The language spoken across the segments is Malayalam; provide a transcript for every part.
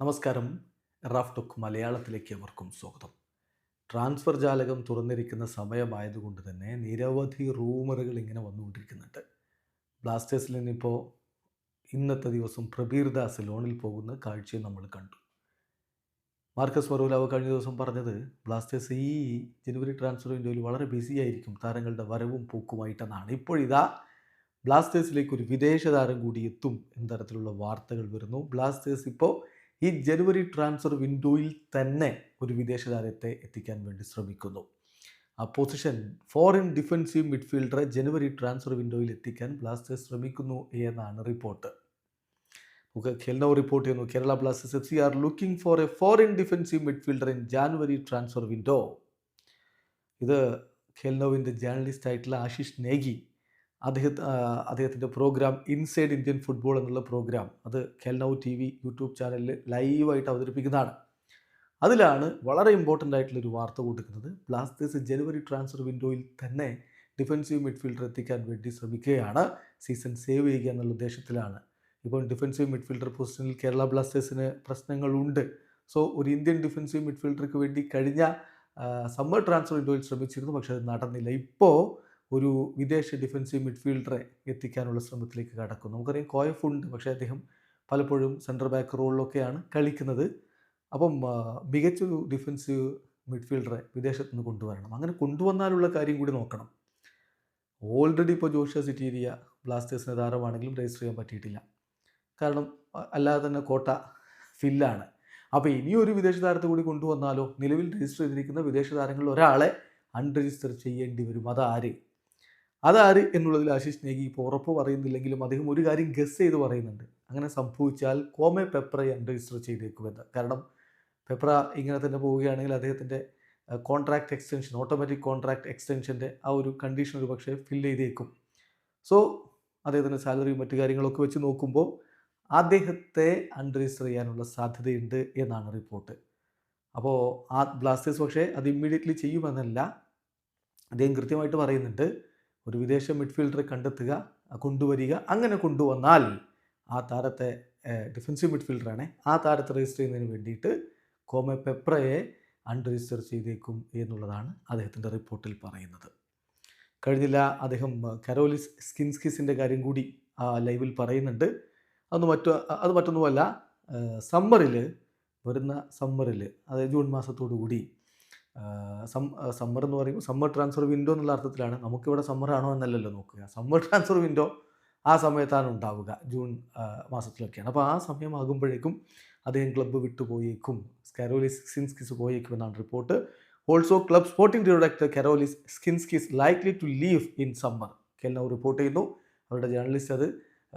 നമസ്കാരം. റാഫ് ടോക്ക് മലയാളത്തിലേക്ക് അവർക്കും സ്വാഗതം. ട്രാൻസ്ഫർ ജാലകം തുറന്നിരിക്കുന്ന സമയമായതുകൊണ്ട് തന്നെ നിരവധി റൂമറുകൾ ഇങ്ങനെ വന്നുകൊണ്ടിരിക്കുന്നുണ്ട്. ബ്ലാസ്റ്റേഴ്സിൽ നിന്നിപ്പോൾ ഇന്നത്തെ ദിവസം പ്രബീർ ദാസ് ലോണിൽ പോകുന്ന കാഴ്ചയും നമ്മൾ കണ്ടു. മാർക്കസ് മറൂലാവ് കഴിഞ്ഞ ദിവസം പറഞ്ഞത് ബ്ലാസ്റ്റേഴ്സ് ഈ ജനുവരി ട്രാൻസ്ഫർ വിൻഡോയിൽ വളരെ ബിസി ആയിരിക്കും. താരങ്ങളുടെ വരവും പോക്കുമായിട്ടെന്നാണ്. ഇപ്പോഴിതാ ബ്ലാസ്റ്റേഴ്സിലേക്ക് ഒരു വിദേശ താരം കൂടി എത്തും എന്ന തരത്തിലുള്ള വാർത്തകൾ വരുന്നു. ബ്ലാസ്റ്റേഴ്സ് ഇപ്പോൾ ഈ ജനുവരി ട്രാൻസ്ഫർ വിൻഡോയിൽ തന്നെ ഒരു വിദേശ താരത്തെ എത്തിക്കാൻ വേണ്ടി ശ്രമിക്കുന്നു. ആ പൊസിഷൻ ഫോറിൻ ഡിഫൻസീവ് മിഡ്ഫീൽഡറെ ജനുവരി ട്രാൻസ്ഫർ വിൻഡോയിൽ എത്തിക്കാൻ ബ്ലാസ്റ്റേഴ്സ് ശ്രമിക്കുന്നു എന്നാണ് റിപ്പോർട്ട് നമുക്ക് ഖെൽനോ റിപ്പോർട്ട് ചെയ്യുന്നു. Kerala Blasters F C are looking for a foreign defensive midfielder in January transfer window. ഇത് ഖെൽനോവിന്റെ ജേർണലിസ്റ്റ് ആയിട്ടുള്ള ആശിഷ് നേഗി അദ്ദേഹത്തെ അദ്ദേഹത്തിന്റെ പ്രോഗ്രാം ഇൻസൈഡ് ഇന്ത്യൻ ഫുട്ബോൾ എന്നുള്ള പ്രോഗ്രാം അത് ഖെൽനൗ ടി വി യൂട്യൂബ് ചാനലിൽ ലൈവായിട്ട് അവതരിപ്പിക്കുന്നതാണ്. അതിലാണ് വളരെ ഇമ്പോർട്ടന്റ് ആയിട്ടുള്ളൊരു വാർത്ത കൊടുക്കുന്നത്. ബ്ലാസ്റ്റേഴ്സ് ജനുവരി ട്രാൻസ്ഫർ വിൻഡോയിൽ തന്നെ ഡിഫൻസീവ് മിഡ്ഫീൽഡർ എത്തിക്കാൻ വേണ്ടി ശ്രമിക്കുകയാണ്. സീസൺ സേവ് ചെയ്യുക എന്നുള്ള ഉദ്ദേശത്തിലാണ്. ഇപ്പം ഡിഫൻസീവ് മിഡ്ഫീൽഡർ പൊസിഷനിൽ കേരള ബ്ലാസ്റ്റേഴ്സിന് പ്രശ്നങ്ങളുണ്ട് സോ ഒരു ഇന്ത്യൻ ഡിഫൻസീവ് മിഡ്ഫീൽഡർക്ക് വേണ്ടി കഴിഞ്ഞ സമ്മർ ട്രാൻസ്ഫർ വിൻഡോയിൽ ശ്രമിച്ചിരുന്നു. പക്ഷേ അത് നടന്നില്ല. ഇപ്പോൾ ഒരു വിദേശ ഡിഫൻസീവ് മിഡ്ഫീൽഡറെ എത്തിക്കാനുള്ള ശ്രമത്തിലേക്ക് കടക്കും നമുക്കറിയാം കോയഫ് ഉണ്ട് പക്ഷേ അദ്ദേഹം പലപ്പോഴും സെന്റർ ബാക്ക് റോളിലൊക്കെയാണ് കളിക്കുന്നത്. അപ്പം മികച്ചൊരു ഡിഫൻസീവ് മിഡ്ഫീൽഡറെ വിദേശത്ത് നിന്ന് കൊണ്ടുവരണം. അങ്ങനെ കൊണ്ടുവന്നാലുള്ള കാര്യം കൂടി നോക്കണം. ഓൾറെഡി ഇപ്പോൾ ജോഷ സിറ്റീരിയ ബ്ലാസ്റ്റേഴ്സിന് താരമാണെങ്കിലും രജിസ്റ്റർ ചെയ്യാൻ പറ്റിയിട്ടില്ല. കാരണം അല്ലാതെ തന്നെ കോട്ട ഫില്ലാണ്. അപ്പോൾ ഇനിയൊരു വിദേശ താരത്തെ കൂടി കൊണ്ടുവന്നാലോ? നിലവിൽ രജിസ്റ്റർ ചെയ്തിരിക്കുന്ന വിദേശ താരങ്ങളിൽ ഒരാളെ അൺരജിസ്റ്റർ ചെയ്യേണ്ടി വരും. അതാര്? അതാര് എന്നുള്ളതിൽ ആശിഷ് നേഗി ഇപ്പോൾ ഉറപ്പ് പറയുന്നില്ലെങ്കിലും അദ്ദേഹം ഒരു കാര്യം ഗസ് ചെയ്ത് പറയുന്നുണ്ട്. അങ്ങനെ സംഭവിച്ചാൽ കോമെ പെപ്രയെ അൺരജിസ്റ്റർ ചെയ്തേക്കുമെന്ന്. കാരണം പെപ്ര ഇങ്ങനെ തന്നെ പോവുകയാണെങ്കിൽ അദ്ദേഹത്തിന്റെ കോൺട്രാക്ട് എക്സ്റ്റൻഷൻ ഓട്ടോമാറ്റിക് കോൺട്രാക്ട് എക്സ്റ്റൻഷന്റെ ആ ഒരു കണ്ടീഷൻ ഒരു പക്ഷേ ഫിൽ ചെയ്തേക്കും. സോ അദ്ദേഹത്തിന്റെ സാലറിയും മറ്റു കാര്യങ്ങളൊക്കെ വെച്ച് നോക്കുമ്പോൾ അദ്ദേഹത്തെ അൺരജിസ്റ്റർ ചെയ്യാനുള്ള സാധ്യതയുണ്ട് എന്നാണ് റിപ്പോർട്ട് അപ്പോൾ ആ ബ്ലാസ്റ്റേഴ്സ് പക്ഷേ അത് ഇമ്മീഡിയറ്റ്ലി ചെയ്യുമെന്നല്ല അദ്ദേഹം കൃത്യമായിട്ട് പറയുന്നുണ്ട്. ഒരു വിദേശ മിഡ്ഫീൽഡറെ കണ്ടെത്തുക കൊണ്ടുവരിക അങ്ങനെ കൊണ്ടുവന്നാൽ ആ താരത്തെ ഡിഫൻസീവ് മിഡ്ഫീൽഡറാണ് ആ താരത്തെ രജിസ്റ്റർ ചെയ്യുന്നതിന് വേണ്ടിയിട്ട് കോമെ പെപ്രയെ അൺരജിസ്റ്റർ ചെയ്തേക്കും എന്നുള്ളതാണ് അദ്ദേഹത്തിന്റെ റിപ്പോർട്ടിൽ പറയുന്നത്. കഴിഞ്ഞില്ല അദ്ദേഹം കരോലിസ് സ്കിൻസ്കിസിന്റെ കാര്യം കൂടി ആ ലൈവിൽ പറയുന്നുണ്ട്. അത് മറ്റു അത് മറ്റൊന്നുമല്ല സമ്മറിൽ വരുന്ന സമ്മറിൽ അതായത് ജൂൺ മാസത്തോടു കൂടി സമ്മർ എന്ന് പറയുമ്പോൾ സമ്മർ ട്രാൻസ്ഫർ വിൻഡോ എന്നുള്ള അർത്ഥത്തിലാണ്. നമുക്കിവിടെ സമ്മർ ആണോ എന്നല്ലല്ലോ നോക്കുക. സമ്മർ ട്രാൻസ്ഫർ വിൻഡോ ആ സമയത്താണ് ഉണ്ടാവുക. ജൂൺ മാസത്തിലൊക്കെയാണ്. അപ്പോൾ ആ സമയമാകുമ്പോഴേക്കും അദ്ദേഹം ക്ലബ്ബ് വിട്ടുപോയേക്കും കരോലിസ് സ്കിൻസ്കിസ് പോയേക്കും എന്നാണ് report. Also club sporting director Karolis Skinkys likely to leave in summer Khel Now report ചെയ്യുന്നു. അവരുടെ ജേർണലിസ്റ്റ് അത്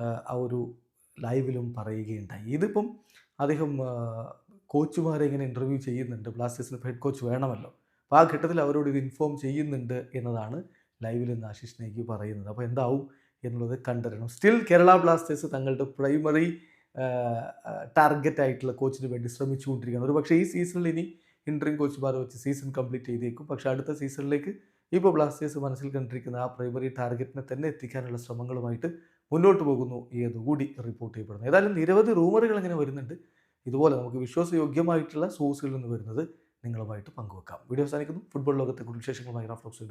ആ ഒരു ലൈവിലും പറയുകയുണ്ടായി. ഇതിപ്പം അദ്ദേഹം കോച്ചുമാരെ ഇങ്ങനെ ഇന്റർവ്യൂ ചെയ്യുന്നുണ്ട്. ബ്ലാസ്റ്റേഴ്സിന് ഹെഡ് കോച്ച് വേണമല്ലോ. അപ്പോൾ ആ ഘട്ടത്തിൽ അവരോട് ഇത് ഇൻഫോം ചെയ്യുന്നുണ്ട് എന്നതാണ് ലൈവിൽ നിന്ന് ആശിഷ് നേഗി പറയുന്നത്. അപ്പോൾ എന്താവും എന്നുള്ളത് കണ്ടറിയണം. സ്റ്റിൽ കേരള ബ്ലാസ്റ്റേഴ്സ് തങ്ങളുടെ പ്രൈമറി ടാർഗറ്റ് ആയിട്ടുള്ള കോച്ചിന് വേണ്ടി ശ്രമിച്ചുകൊണ്ടിരിക്കുകയാണ്. ഒരു പക്ഷേ ഈ സീസണിൽ ഇനി ഇൻട്രീം കോച്ചുമാരെ വെച്ച് സീസൺ കംപ്ലീറ്റ് ചെയ്തേക്കും. പക്ഷേ അടുത്ത സീസണിലേക്ക് ഇപ്പോൾ ബ്ലാസ്റ്റേഴ്സ് മനസ്സിൽ കണ്ടിരിക്കുന്ന ആ പ്രൈമറി ടാർഗറ്റിനെ തന്നെ എത്തിക്കാനുള്ള ശ്രമങ്ങളുമായിട്ട് മുന്നോട്ട് പോകുന്നു ഏതുകൂടി റിപ്പോർട്ട് ചെയ്യപ്പെടുന്നു. ഏതായാലും നിരവധി റൂമറുകൾ ഇങ്ങനെ വരുന്നുണ്ട്. ഇതുപോലെ നമുക്ക് വിശ്വാസയോഗ്യമായിട്ടുള്ള സോഴ്സുകളിൽ നിന്ന് വരുന്നത് നിങ്ങളുമായിട്ട് പങ്കുവെക്കാം. വീഡിയോ അവസാനിക്കുന്നു. ഫുട്ബോൾ ലോകത്തെ കുടുംബ വിശേഷങ്ങളുമായി റാഫ്ലോക്സ്